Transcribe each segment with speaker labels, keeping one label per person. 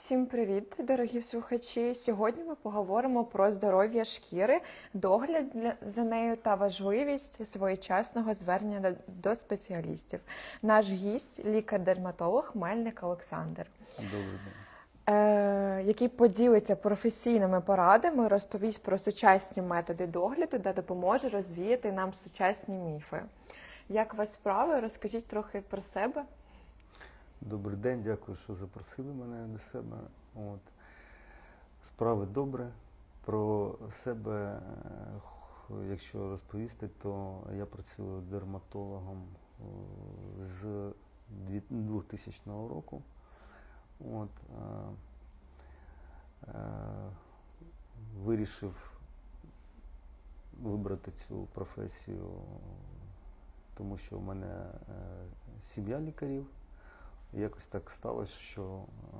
Speaker 1: Всім привіт, дорогі слухачі! Сьогодні ми поговоримо про здоров'я шкіри, догляд за нею та важливість своєчасного звернення до- спеціалістів. Наш гість лікар-дерматолог Мельник Олександр,
Speaker 2: Добрий день.
Speaker 1: е, який поділиться професійними порадами, розповість про сучасні методи догляду та допоможе розвіяти нам сучасні міфи. Як у вас справи? Розкажіть трохи про себе.
Speaker 2: Добрий день, дякую, що запросили мене до себе. От. Справи добре. Про себе, е, якщо розповісти, то я працюю дерматологом е, з 2000 року. От, е, вирішив вибрати цю професію, тому що в мене сім'я лікарів. Якось так сталося, що е,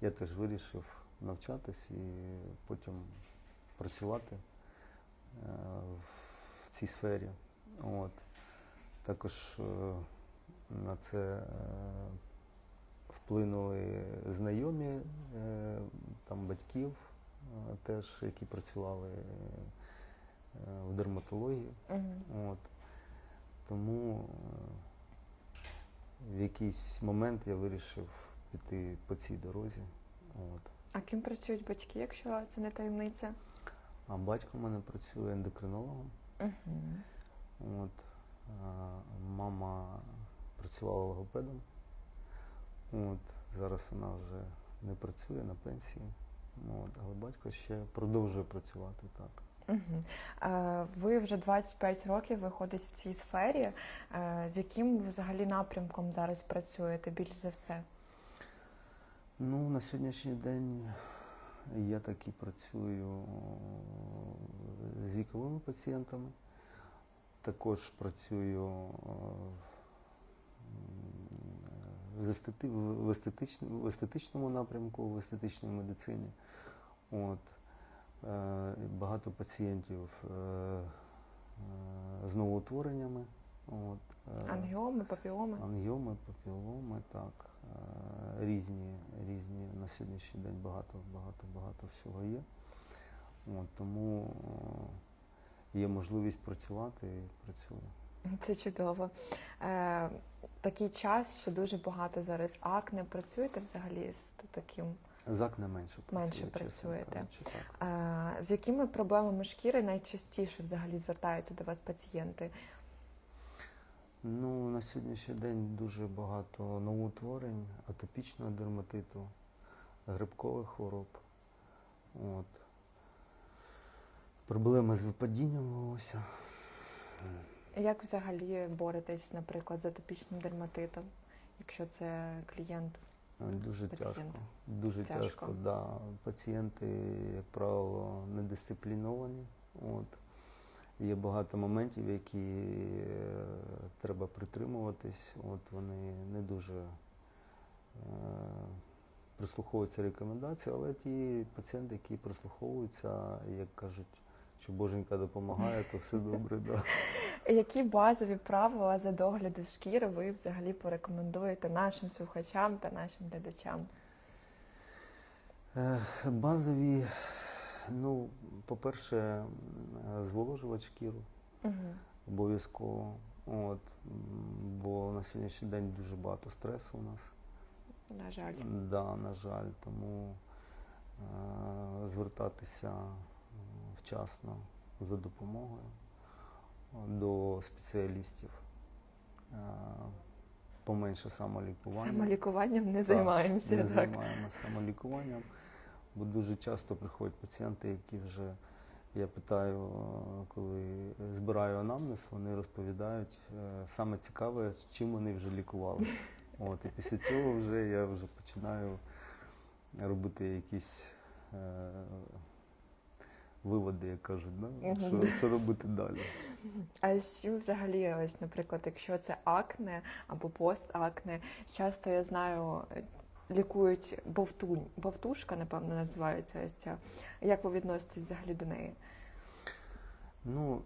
Speaker 2: я теж вирішив навчатись і потім працювати е, в цій сфері. От. Також е, на це вплинули знайомі там батьків теж, які працювали в дерматології.
Speaker 1: Мгм.
Speaker 2: От. Тому в якийсь момент я вирішив піти по цій дорозі. От.
Speaker 1: А ким працюють батьки, якщо це не таємниця?
Speaker 2: А батько в мене працює ендокринологом.
Speaker 1: Угу.
Speaker 2: От. А мама працювала логопедом. От. Зараз вона вже не працює на пенсії. От. Але батько ще продовжує працювати так.
Speaker 1: Угу. Ви вже 25 років виходить в цій сфері. Е, з яким взагалі напрямком зараз працюєте більш за все?
Speaker 2: Ну, на сьогоднішній день я так і працюю з віковими пацієнтами. Також працюю е, в естетичному напрямку, в естетичній медицині. От. Е, Багато пацієнтів е, е, з новоутвореннями. От.
Speaker 1: Ангіоми, папіоми?
Speaker 2: Ангіоми, папіломи, так. Різні, різні на сьогоднішній день багато, багато, багато всього є. От, тому є можливість працювати і працюю.
Speaker 1: Це чудово. Е, такий час, що дуже багато зараз акне. Працюєте взагалі з таким?
Speaker 2: Зак не менше працює.
Speaker 1: Менше працюєте.
Speaker 2: так.
Speaker 1: Е, з якими проблемами шкіри найчастіше взагалі звертаються до вас пацієнти?
Speaker 2: Ну, на сьогоднішній день дуже багато новоутворень, атопічного дерматиту, грибкових хвороб. От. Проблеми з випадінням волосся.
Speaker 1: Як взагалі боретесь, наприклад, з атопічним дерматитом, якщо це клієнт?
Speaker 2: Ну, Дуже
Speaker 1: Пацієнт.
Speaker 2: тяжко. Дуже
Speaker 1: Тяжко.
Speaker 2: тяжко. да. Пацієнти, як правило, недисципліновані. От. Є багато моментів, які е, треба притримуватись. От вони не дуже е, прислуховуються рекомендації, але ті пацієнти, які прислуховуються, як кажуть, що Боженька допомагає, то все добре. Да.
Speaker 1: Які базові правила за догляду шкіри ви взагалі порекомендуєте нашим слухачам та нашим глядачам?
Speaker 2: Е, Базові, ну, по-перше, зволожувати шкіру.
Speaker 1: Угу.
Speaker 2: Обов'язково. От, бо на сьогоднішній день дуже багато стресу у нас.
Speaker 1: На жаль.
Speaker 2: Да, на жаль, тому е, звертатися вчасно за допомогою до спеціалістів. Е, поменше самолікування.
Speaker 1: Самолікуванням не
Speaker 2: Так,
Speaker 1: займаємося.
Speaker 2: Не
Speaker 1: так.
Speaker 2: займаємося самолікуванням, бо дуже часто приходять пацієнти, які вже, я питаю, е, коли збираю анамнез, вони розповідають е, саме цікаве, з чим вони вже лікувалися. От, і після цього вже я вже починаю робити якісь виводи, як кажуть, да?
Speaker 1: Мгм.
Speaker 2: що, що робити далі.
Speaker 1: А що взагалі, ось, наприклад, якщо це акне або постакне, часто я знаю, е, лікують бовтунь, бовтушка, напевно, називається ось ця. Як ви відноситесь взагалі до неї?
Speaker 2: Ну,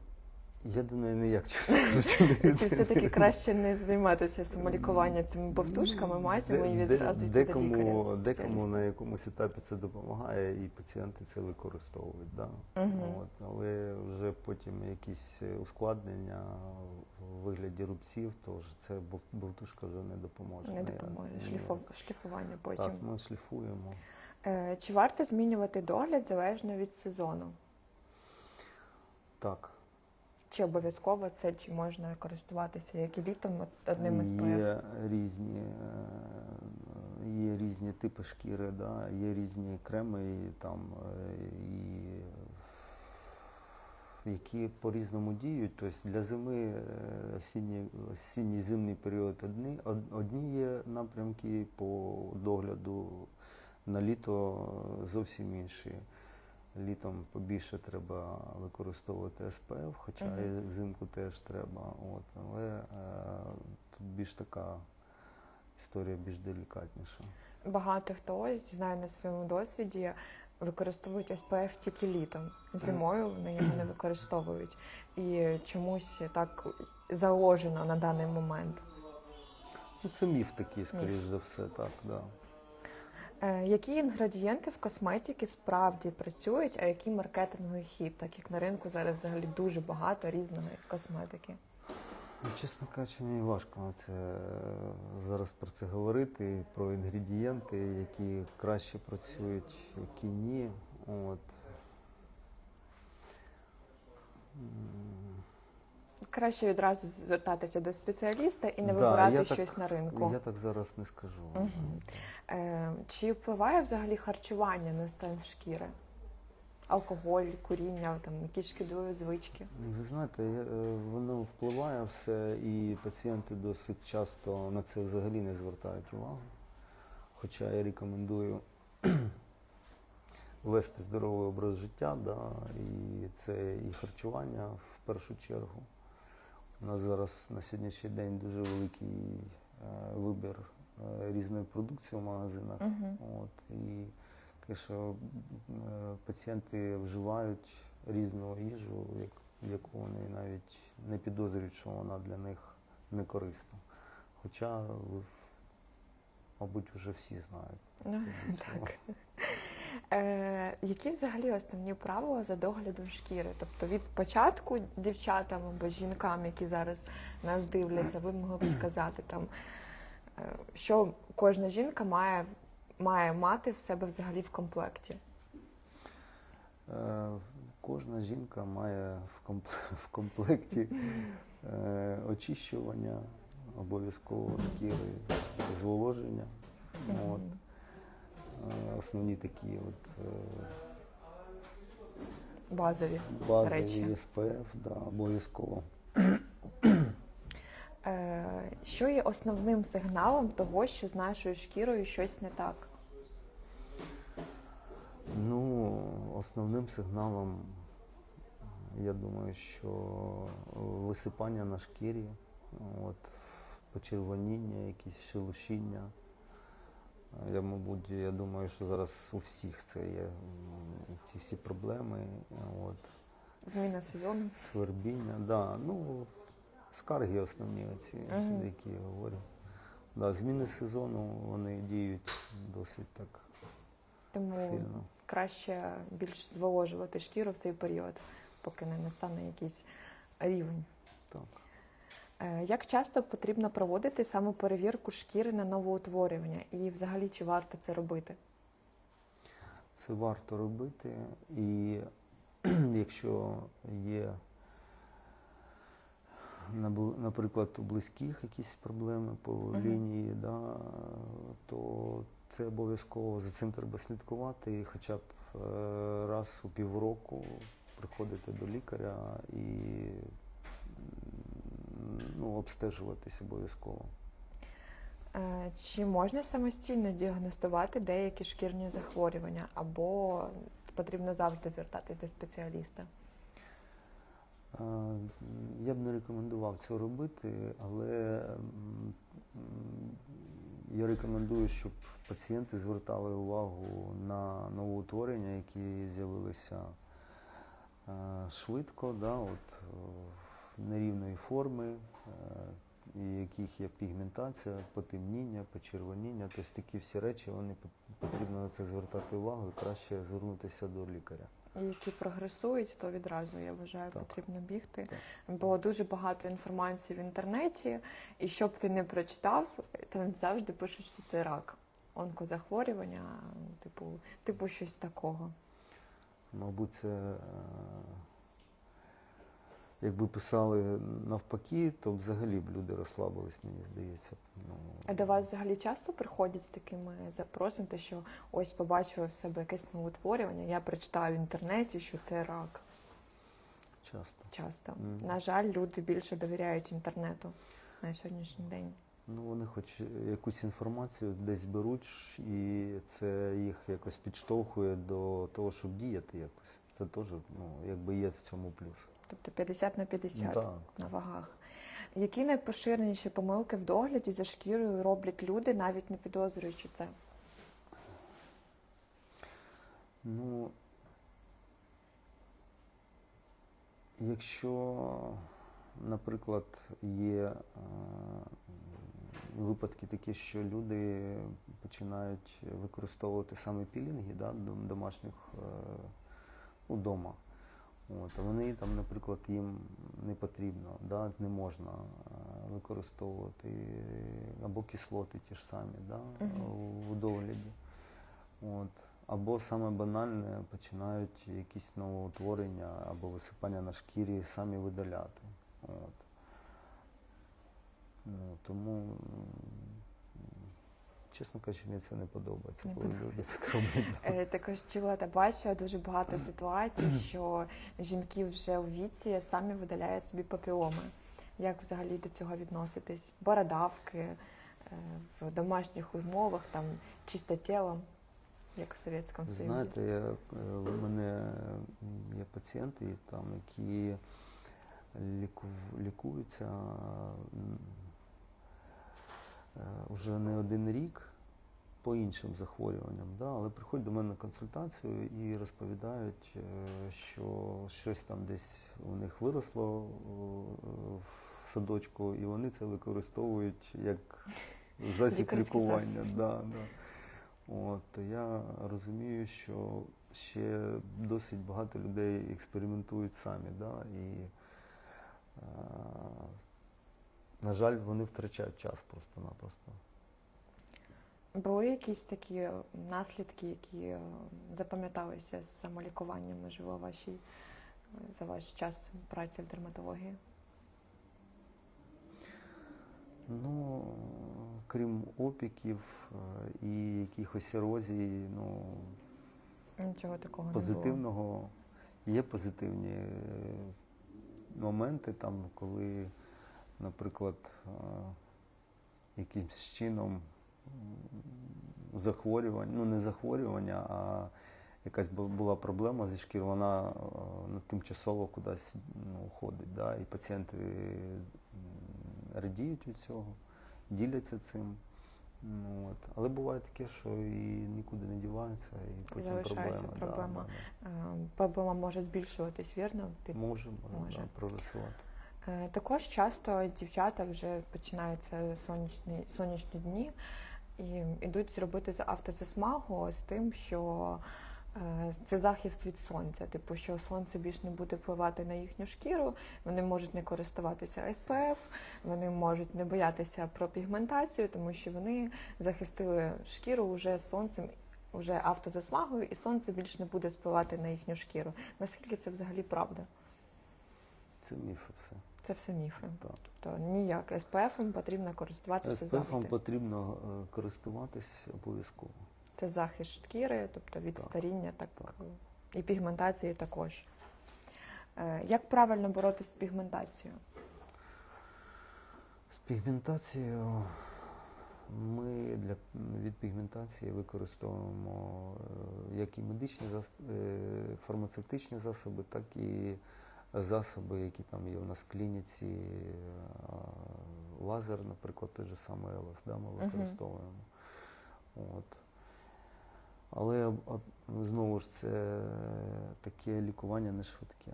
Speaker 2: Я до неї ніяк чесно не
Speaker 1: Чи все-таки краще не займатися самолікуванням цими повтушками, мазями і відразу йти до лікаря?
Speaker 2: декому на якомусь етапі це допомагає, і пацієнти це використовують. Да?
Speaker 1: Мгм.
Speaker 2: От, але вже потім якісь е, ускладнення в вигляді рубців, то ж це бовтушка вже не допоможе.
Speaker 1: Не допоможе.
Speaker 2: Ні.
Speaker 1: Шліфов- Шліфування потім.
Speaker 2: Так, ми шліфуємо.
Speaker 1: Е, Чи варто змінювати догляд залежно від сезону?
Speaker 2: Так.
Speaker 1: Чи обов'язково це, чи можна користуватися як і літом одним із ПФ?
Speaker 2: Є різні, е, є різні типи шкіри, да? є різні креми, і, там, е, і, які по-різному діють. Тобто для зими е, осінній, осінній зимний період одні, одні є напрямки по догляду, на літо зовсім інші. Літом побільше треба використовувати СПФ, хоча
Speaker 1: Мгм.
Speaker 2: і взимку теж треба. От, але е, тут більш така історія більш делікатніша.
Speaker 1: Багато хто знаю на своєму досвіді. Використовують СПФ тільки літом. Зимою вони його не використовують. І чомусь так заложено на даний момент.
Speaker 2: Ну, це міф такий, скоріш
Speaker 1: Міф.
Speaker 2: за все, так, да.
Speaker 1: Е, Які інгредієнти в косметиці справді працюють, а який маркетинговий хід, так як на ринку зараз взагалі дуже багато різної косметики?
Speaker 2: Ну, Чесно кажучи, мені важко це е, зараз про це говорити, про інгредієнти, які краще працюють, які ні. От.
Speaker 1: Краще відразу звертатися до спеціаліста і не
Speaker 2: Да,
Speaker 1: вибирати
Speaker 2: я так-
Speaker 1: щось на ринку.
Speaker 2: Я так зараз не скажу.
Speaker 1: Мгм. Е, чи впливає взагалі харчування на стан шкіри? Алкоголь, куріння, там якісь шкідливі звички?
Speaker 2: Ви знаєте, я- е, воно впливає все, і пацієнти досить часто на це взагалі не звертають увагу. Хоча я рекомендую вести здоровий образ життя, да, і це і харчування в першу чергу. У нас зараз на сьогоднішній день дуже великий е, вибір е, різної продукції в магазинах.
Speaker 1: Угу.
Speaker 2: От, і що пацієнти вживають різну їжу, яку вони навіть не підозрюють, що вона для них не корисна. Хоча, мабуть, вже всі знають.
Speaker 1: Ну, так. Е, які взагалі основні правила за доглядом шкіри? Тобто від початку дівчатам або жінкам, які зараз нас дивляться, ви могли б сказати там, е, що кожна жінка має, має мати в себе взагалі в комплекті?
Speaker 2: Е, Кожна жінка має в комп- в комплекті е, очищування обов'язково шкіри, зволоження. От. Е, Основні такі от е,
Speaker 1: Базові.
Speaker 2: базові
Speaker 1: Речі.
Speaker 2: СПФ, да, обов'язково.
Speaker 1: Е, що є основним сигналом того, що з нашою шкірою щось не так?
Speaker 2: Ну, основним сигналом, я думаю, що висипання на шкірі, от, почервоніння, якісь шелушіння. Я, мабуть, я думаю, що зараз у всіх це є ці всі проблеми. От.
Speaker 1: Зміна сезону?
Speaker 2: Свербіння, да. Ну, скарги основні ці,
Speaker 1: Мгм.
Speaker 2: які я говорю. Да, зміни сезону вони діють досить так
Speaker 1: Тому
Speaker 2: сильно.
Speaker 1: краще більш зволожувати шкіру в цей період, поки не настане якийсь рівень.
Speaker 2: Так.
Speaker 1: Е, Як часто потрібно проводити самоперевірку шкіри на новоутворювання? І взагалі чи варто це робити?
Speaker 2: Це варто робити. І якщо є, наприклад, у близьких якісь проблеми по
Speaker 1: Мгм.
Speaker 2: лінії, да, то це обов'язково за цим треба слідкувати і хоча б е, раз у півроку приходити до лікаря і ну, обстежуватись обов'язково.
Speaker 1: Е, Чи можна самостійно діагностувати деякі шкірні захворювання, або потрібно завжди звертатись до спеціаліста?
Speaker 2: Е, Я б не рекомендував це робити, але я рекомендую, щоб пацієнти звертали увагу на новоутворення, які з'явилися е, швидко, да, от, нерівної форми, е, яких є пігментація, потемніння, почервоніння. Тобто такі всі речі вони потрібно на це звертати увагу і краще звернутися до лікаря.
Speaker 1: І які прогресують, то відразу я вважаю,
Speaker 2: Так.
Speaker 1: потрібно бігти.
Speaker 2: Так.
Speaker 1: Бо дуже багато інформації в інтернеті, і що б ти не прочитав, там завжди пишуть, що це рак, онкозахворювання, типу, типу щось такого.
Speaker 2: Мабуть, це е, якби писали навпаки, то взагалі б люди розслабились, мені здається. Ну,
Speaker 1: А до вас взагалі часто приходять з такими запросами, те, що ось побачила в себе якесь новотворювання, я прочитаю в інтернеті, що це рак.
Speaker 2: часто.
Speaker 1: Часто.
Speaker 2: Мгм.
Speaker 1: На жаль, люди більше довіряють інтернету на сьогоднішній день.
Speaker 2: Ну, вони хоч якусь інформацію десь беруть, і це їх якось підштовхує до того, щоб діяти якось. Це теж ну, якби є в цьому плюс.
Speaker 1: Тобто 50 на 50
Speaker 2: Так.
Speaker 1: на вагах. Які найпоширеніші помилки в догляді за шкірою роблять люди, навіть не підозрюючи це?
Speaker 2: Ну, якщо, наприклад, є е, випадки такі, що люди починають використовувати саме пілінги да, домашніх е, удома. От, а вони там, наприклад, їм не потрібно, да, не можна е, використовувати або кислоти ті ж самі да, у догляді. От. Або саме банальне починають якісь новоутворення або висипання на шкірі самі видаляти. От. Ну, тому, чесно кажучи, мені це не подобається,
Speaker 1: Не
Speaker 2: коли
Speaker 1: подобається.
Speaker 2: люди так роблять.
Speaker 1: Е, Також чула та бачила дуже багато ситуацій, що жінки вже у віці самі видаляють собі папіоми. Як взагалі до цього відноситись? Бородавки е, в домашніх умовах, там чисте тіло, як в Совєтському Союзі.
Speaker 2: Знаєте, я, е, в мене є пацієнти, там, які ліку, лікуються е, вже не один рік по іншим захворюванням, да, але приходять до мене на консультацію і розповідають, е, що щось там десь у них виросло е, в садочку, і вони це використовують як засіб лікування. Да, да. От, я розумію, що ще досить багато людей експериментують самі, да, і, е, на жаль, вони втрачають час просто-напросто.
Speaker 1: Були якісь такі наслідки, які е, запам'яталися з самолікуванням, можливо, вашій, е, за ваш час праці в дерматології?
Speaker 2: Ну, крім опіків е, і якихось ерозій, ну,
Speaker 1: Нічого такого не було.
Speaker 2: позитивного. Є позитивні моменти, там, коли, наприклад, якимсь чином захворювання, ну не захворювання, а якась була проблема зі шкір, вона е, ну, тимчасово кудись ну, уходить. Да? І пацієнти радіють від цього, діляться цим. Ну, от. Але буває таке, що і нікуди не дівається, і потім
Speaker 1: залишається
Speaker 2: проблема.
Speaker 1: проблема.
Speaker 2: да, да.
Speaker 1: Е, Проблема може збільшуватись, вірно? Під-
Speaker 2: Може, може,
Speaker 1: Може.
Speaker 2: Да, прогресувати.
Speaker 1: Е, Також часто дівчата вже починаються сонячні, сонячні дні і йдуть зробити за- автозасмагу з тим, що е, це захист від сонця, типу, що сонце більш не буде впливати на їхню шкіру, вони можуть не користуватися СПФ, вони можуть не боятися про пігментацію, тому що вони захистили шкіру вже сонцем. Вже автозасмагою, і сонце більш не буде спливати на їхню шкіру. Наскільки це взагалі правда?
Speaker 2: Це міфи все.
Speaker 1: Це все міфи.
Speaker 2: Так.
Speaker 1: Тобто ніяк СПФ потрібно користуватися
Speaker 2: СПФ
Speaker 1: завжди.
Speaker 2: потрібно е, користуватись обов'язково.
Speaker 1: Це захист шкіри, тобто від
Speaker 2: Так.
Speaker 1: старіння, так,
Speaker 2: Так.
Speaker 1: і пігментації також. Е, Як правильно боротися з пігментацією?
Speaker 2: З пігментацією ми для від пігментації використовуємо е, як і медичні зас- е, фармацевтичні засоби, так і засоби, які там є у нас в клініці. Е, Лазер, наприклад, той же самий ЕЛОС, да, ми використовуємо. От. Але знову ж це таке лікування не швидке.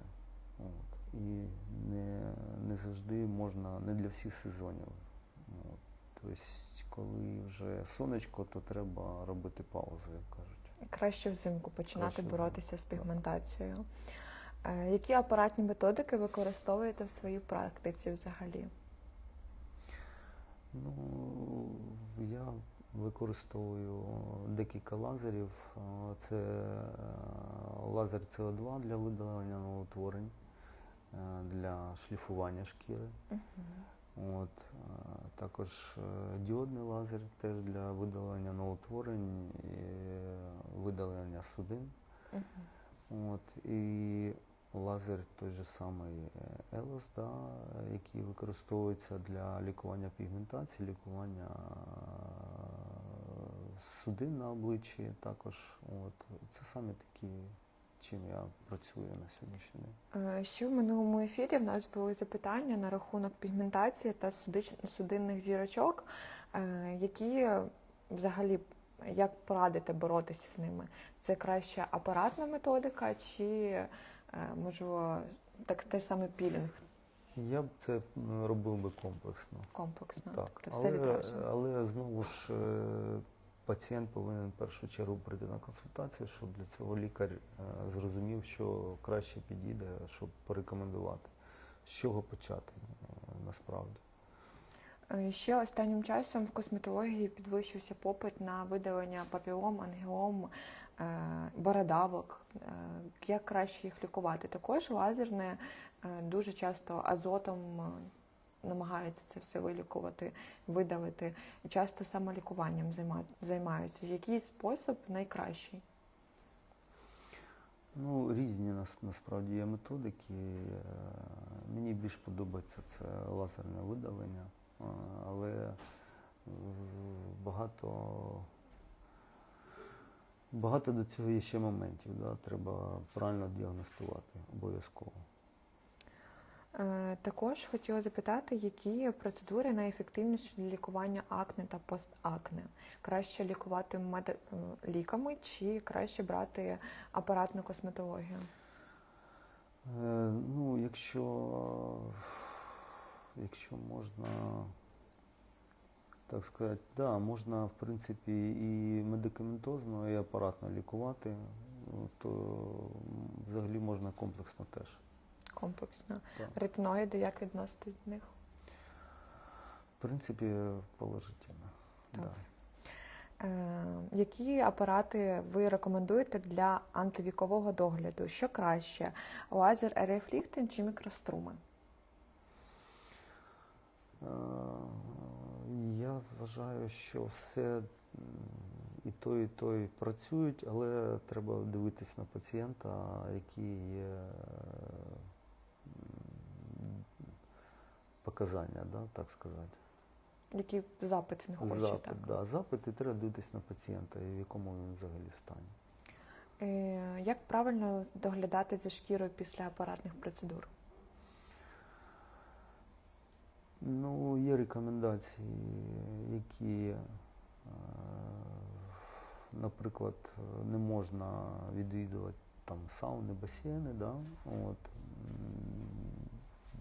Speaker 2: От. і не, не завжди можна, не для всіх сезонів. От. Тобто, коли вже сонечко, то треба робити паузу, як кажуть.
Speaker 1: Краще взимку починати
Speaker 2: Краще
Speaker 1: боротися з
Speaker 2: взимку, так.
Speaker 1: пігментацією. Е, Які апаратні методики використовуєте в своїй практиці взагалі?
Speaker 2: Ну, я використовую декілька лазерів. Це е, лазер СО2 для видалення новоутворень, е, для шліфування шкіри. От, е, також е, діодний лазер теж для видалення новоутворень і е, видалення судин. От, і лазер той же самий Елос, да, який використовується для лікування пігментації, лікування е, судин на обличчі також. От, це саме такі, чим я працюю на сьогоднішній день.
Speaker 1: Е, Ще в минулому ефірі в нас були запитання на рахунок пігментації та судинних зірочок, е, які взагалі як порадите боротися з ними? Це краще апаратна методика чи можливо так те ж саме пілінг
Speaker 2: Я б це робив би комплексно.
Speaker 1: комплексно?
Speaker 2: Так,
Speaker 1: Тобто все
Speaker 2: але,
Speaker 1: відразу.
Speaker 2: але знову ж е, пацієнт повинен в першу чергу прийти на консультацію, щоб для цього лікар е, зрозумів, що краще підійде, щоб порекомендувати, з чого почати е, насправді.
Speaker 1: Е, Ще останнім часом в косметології підвищився попит на видалення папілом, ангіом, е, бородавок. Е, Як краще їх лікувати? Також лазерне дуже часто азотом намагаються це все вилікувати, видалити. Часто самолікуванням займа- займаються. Який спосіб найкращий?
Speaker 2: Ну, різні нас, насправді є методики. Мені більш подобається це лазерне видалення, але е, багато, багато до цього є ще моментів. Да? Треба правильно діагностувати обов'язково.
Speaker 1: Е, Також хотіла запитати, які процедури найефективніші для лікування акне та постакне? Краще лікувати мед... е, ліками чи краще брати апаратну косметологію?
Speaker 2: Ну, якщо, якщо можна так сказати, да, можна в принципі і медикаментозно, і апаратно лікувати, то взагалі можна комплексно теж.
Speaker 1: Комплексно.
Speaker 2: Так.
Speaker 1: Ретиноїди, як відноситись до них?
Speaker 2: В принципі, положительно. Да.
Speaker 1: Е, які апарати ви рекомендуєте для антивікового догляду? Що краще? Лазер РФ чи мікроструми?
Speaker 2: Е, Я вважаю, що все і той, і той працюють, але треба дивитись на пацієнта, які є е, показання, да, так сказати.
Speaker 1: Який запит він хоче?
Speaker 2: Запит,
Speaker 1: так?
Speaker 2: да, запит, і треба дивитись на пацієнта, і в якому він взагалі стані.
Speaker 1: Е, Як правильно доглядати за шкірою після апаратних процедур?
Speaker 2: Ну, є рекомендації, які, е, наприклад, не можна відвідувати там сауни, басейни, да? От,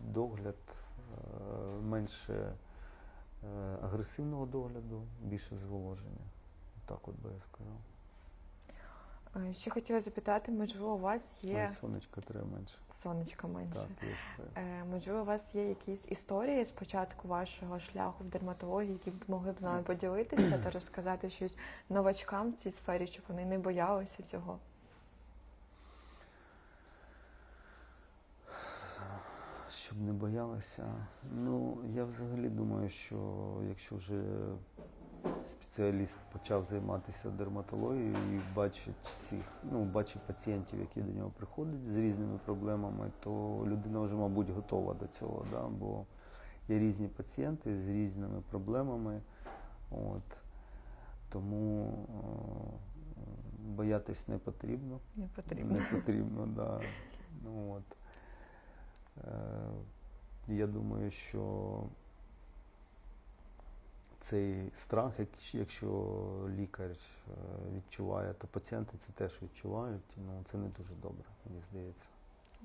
Speaker 2: догляд е, менше е, агресивного догляду, більше зволоження. Так от би я сказав.
Speaker 1: Ще хотіла запитати, можливо, у вас
Speaker 2: Є.
Speaker 1: є
Speaker 2: Сонечка треба менше.
Speaker 1: сонечка менше.
Speaker 2: Так.
Speaker 1: Е, Можливо, у вас є якісь історії з початку вашого шляху в дерматології, які б могли б з нами поділитися та розказати щось новачкам в цій сфері, щоб вони не боялися цього.
Speaker 2: Щоб не боялися. Ну, я взагалі думаю, що якщо вже спеціаліст почав займатися дерматологією і бачить цих, ну, бачить пацієнтів, які до нього приходять з різними проблемами, то людина вже, мабуть, готова до цього, да? бо є різні пацієнти з різними проблемами. От. Тому е, боятись не потрібно.
Speaker 1: Не потрібно.
Speaker 2: Не потрібно, да. Ну, от. Е, я думаю, що цей страх, якщо лікар е, відчуває, то пацієнти це теж відчувають. Ну, це не дуже добре, мені здається.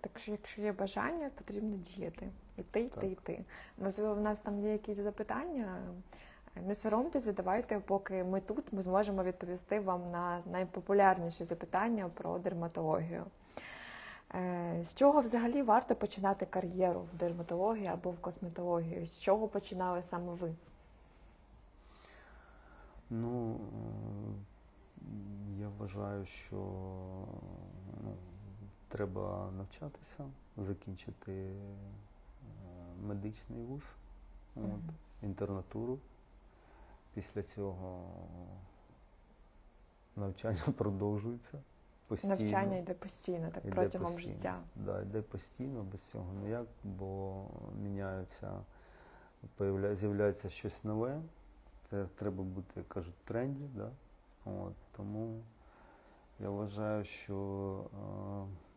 Speaker 1: Так що, якщо є бажання, потрібно діяти. Іти, йти,
Speaker 2: Так.
Speaker 1: йти. Можливо, в нас там є якісь запитання. Не соромтесь, задавайте, поки ми тут, ми зможемо відповісти вам на найпопулярніші запитання про дерматологію. Е, З чого взагалі варто починати кар'єру в дерматології або в косметології? З чого починали саме ви?
Speaker 2: Ну, е, я вважаю, що ну, треба навчатися, закінчити е, медичний вуз, от, інтернатуру. Після цього навчання продовжується постійно.
Speaker 1: Навчання йде постійно, так
Speaker 2: Йде
Speaker 1: протягом
Speaker 2: постійно.
Speaker 1: життя.
Speaker 2: Да, йде постійно, без цього ніяк, бо міняються, з'являється щось нове. Тре- Треба бути, як кажуть, в тренді. Да? От, тому я вважаю, що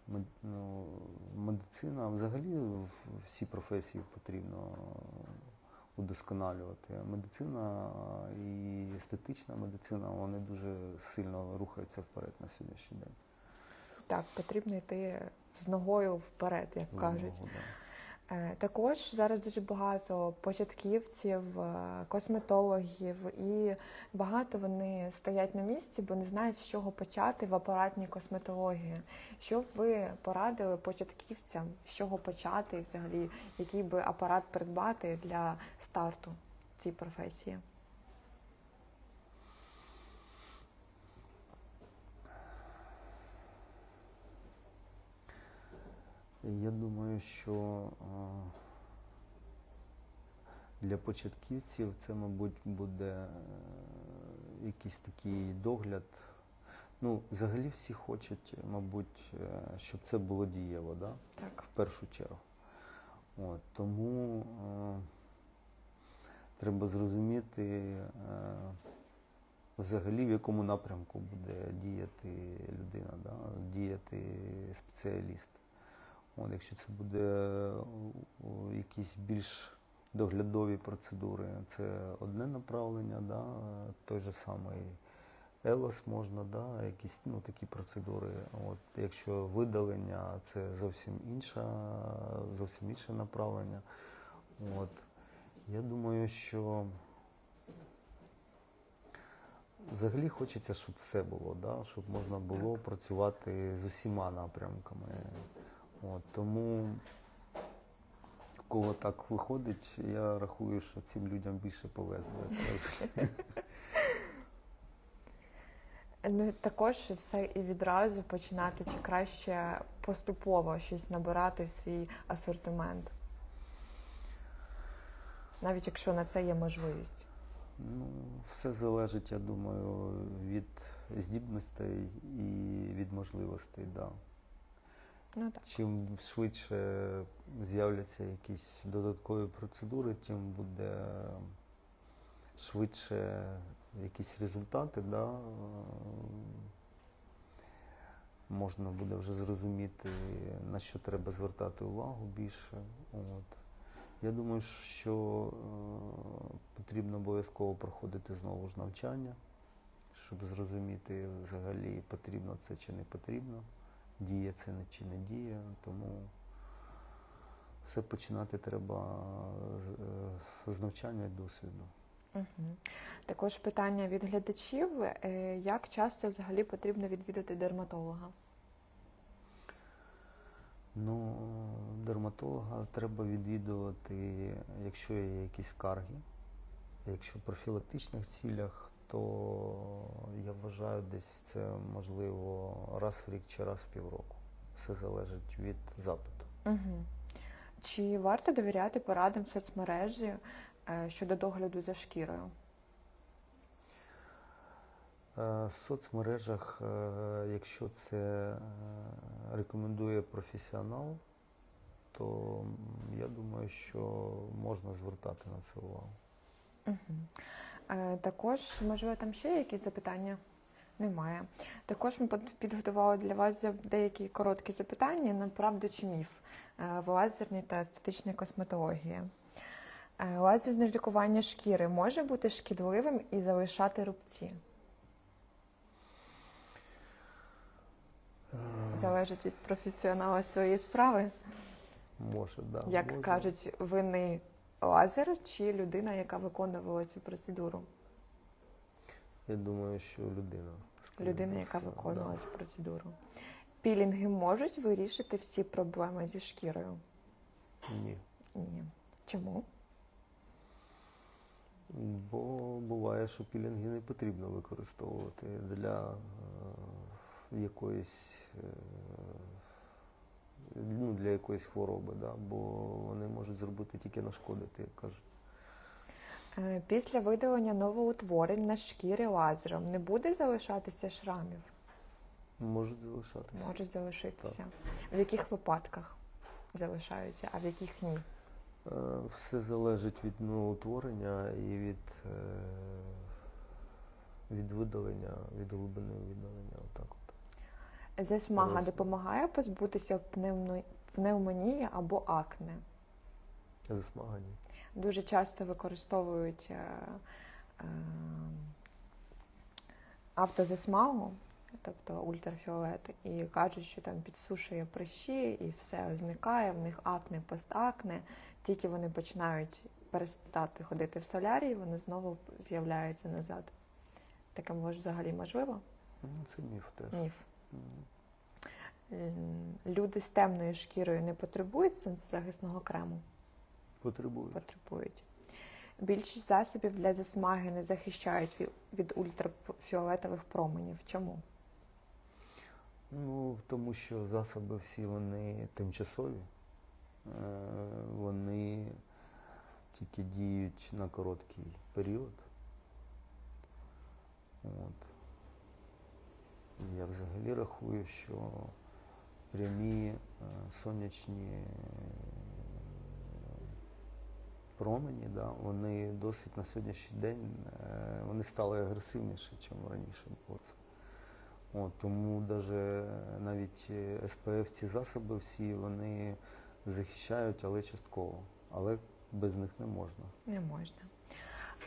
Speaker 2: е, ну, медицина, взагалі всі професії потрібно удосконалювати. Медицина і естетична медицина, вони дуже сильно рухаються вперед на сьогоднішній день.
Speaker 1: Так, потрібно йти з ногою вперед, як кажуть.
Speaker 2: Знову, да.
Speaker 1: Е, Також зараз дуже багато початківців, е, косметологів, і багато вони стоять на місці, бо не знають, з чого почати в апаратній косметології. Що б ви порадили початківцям, з чого почати, взагалі, який би апарат придбати для старту цієї професії?
Speaker 2: Я думаю, що для початківців це, мабуть, буде е, якийсь такий догляд. Ну, взагалі всі хочуть, мабуть, е, щоб це було дієво, да?
Speaker 1: Так,
Speaker 2: в першу чергу. От, тому е, треба зрозуміти е, взагалі, в якому напрямку буде діяти людина, да? діяти спеціаліст. От, якщо це буде о, якісь більш доглядові процедури, це одне направлення, да? той же самий Елос можна, да? якісь ну, такі процедури. От, якщо видалення, це зовсім інша, зовсім інше направлення. От. Я думаю, що взагалі хочеться, щоб все було, да? щоб можна було працювати з усіма напрямками. От, тому в кого так виходить, я рахую, що цим людям більше повезло. як.
Speaker 1: Ну, також все і відразу починати, чи краще поступово щось набирати в свій асортимент, навіть якщо на це є можливість.
Speaker 2: Ну, все залежить, я думаю, від здібностей і від можливостей. Да.
Speaker 1: Ну так.
Speaker 2: Чим швидше з'являться якісь додаткові процедури, тим буде швидше якісь результати, да. можна буде вже зрозуміти, на що треба звертати увагу більше. От. Я думаю, що е, потрібно обов'язково проходити знову ж навчання, щоб зрозуміти взагалі, потрібно це чи не потрібно, діє це не чи не діє. Тому все починати треба з, е, навчання і досвіду.
Speaker 1: Угу. Також питання від глядачів: Е, як часто взагалі потрібно відвідати дерматолога?
Speaker 2: Ну, дерматолога треба відвідувати, якщо є якісь скарги. Якщо в профілактичних цілях, то я вважаю, десь це можливо раз в рік чи раз в півроку. Все залежить від запиту.
Speaker 1: Угу. Чи варто довіряти порадам в соцмережі е, щодо догляду за шкірою?
Speaker 2: Е, В соцмережах, е, якщо це рекомендує професіонал, то я думаю, що можна звертати на це увагу.
Speaker 1: Угу. Е, також, можливо, там ще якісь запитання? Немає. Також ми підготували для вас деякі короткі запитання на правду чи міф е, в лазерній та естетичній косметології. Е, Лазерне лікування шкіри може бути шкідливим і залишати рубці. залежить від професіонала своєї справи.
Speaker 2: Може, да.
Speaker 1: Як
Speaker 2: може.
Speaker 1: кажуть, винний лазер чи людина, яка виконувала цю процедуру?
Speaker 2: Я думаю, що людина.
Speaker 1: Людина, яка виконувала цю процедуру. Пілінги можуть вирішити всі проблеми зі шкірою?
Speaker 2: Ні.
Speaker 1: Ні. Чому?
Speaker 2: Бо буває, що пілінги не потрібно використовувати для е, якоїсь, е, ну, для якоїсь хвороби, да? бо вони можуть зробити тільки нашкодити, як кажуть.
Speaker 1: Е, Після видалення новоутворень на шкірі лазером не буде залишатися шрамів?
Speaker 2: Можуть залишатися.
Speaker 1: Можуть залишитися. В яких випадках залишаються, а в яких ні?
Speaker 2: Е, Все залежить від ну, утворення і від, е, від видалення, від глибини видалення. Отак от.
Speaker 1: Засмага допомагає позбутися пневмо- пневмонії або акне.
Speaker 2: Засмагані.
Speaker 1: Дуже часто використовують е, е, автозасмагу, тобто ультрафіолет, і кажуть, що там підсушує прищі і все зникає, в них акне, постакне. Тільки вони починають перестати ходити в солярій, вони знову з'являються назад. Таке може взагалі можливо?
Speaker 2: Ну, Це міф теж.
Speaker 1: Міф. Люди з темною шкірою не потребують сонцезахисного крему?
Speaker 2: Потребують.
Speaker 1: Потребують. Більшість засобів для засмаги не захищають від ультрафіолетових променів. Чому?
Speaker 2: Ну, тому що засоби всі вони тимчасові. Е, Вони тільки діють на короткий період. От. Я взагалі рахую, що прямі е, сонячні е, промені, да, вони досить на сьогоднішній день е, вони стали агресивніші, ніж раніше було це. От, тому даже навіть СПФ ці засоби всі вони захищають, але частково. Але без них не можна.
Speaker 1: Не можна.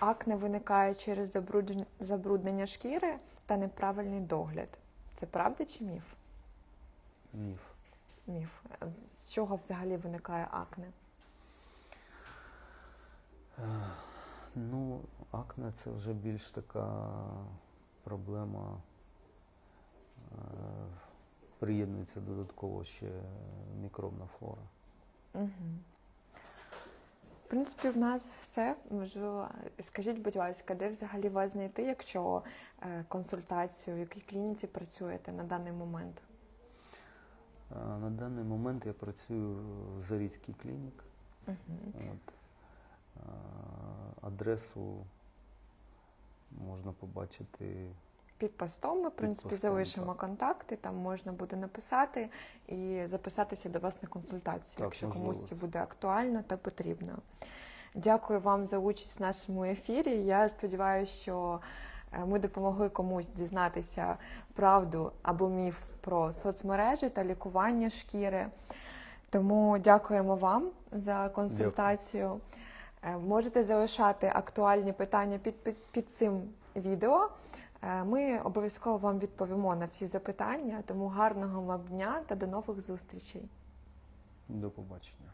Speaker 1: Акне виникає через забруднення шкіри та неправильний догляд. Це правда чи міф?
Speaker 2: Міф.
Speaker 1: Міф. З чого взагалі виникає акне?
Speaker 2: Ну, акне це вже більш така проблема. Е, Приєднується додатково ще мікробна флора.
Speaker 1: Угу. В принципі, в нас все. Можливо, скажіть, будь ласка, де взагалі вас знайти, якщо е, консультацію, в якій клініці працюєте на даний момент?
Speaker 2: Е, На даний момент я працюю в Зарізькій клінік.
Speaker 1: Угу.
Speaker 2: От. Е, Адресу можна побачити.
Speaker 1: Під постом ми, в принципі,
Speaker 2: постом,
Speaker 1: залишимо
Speaker 2: так.
Speaker 1: контакти, там можна буде написати і записатися до вас на консультацію,
Speaker 2: Так,
Speaker 1: якщо
Speaker 2: можливо,
Speaker 1: комусь
Speaker 2: це
Speaker 1: буде актуально та потрібно. Дякую вам за участь в нашому ефірі. Я сподіваюся, що е, ми допомогли комусь дізнатися правду або міф про соцмережі та лікування шкіри. Тому дякуємо вам за консультацію. Е, Можете залишати актуальні питання під, під, під цим відео. Е, Ми обов'язково вам відповімо на всі запитання. Тому гарного вам дня та до нових зустрічей.
Speaker 2: До побачення.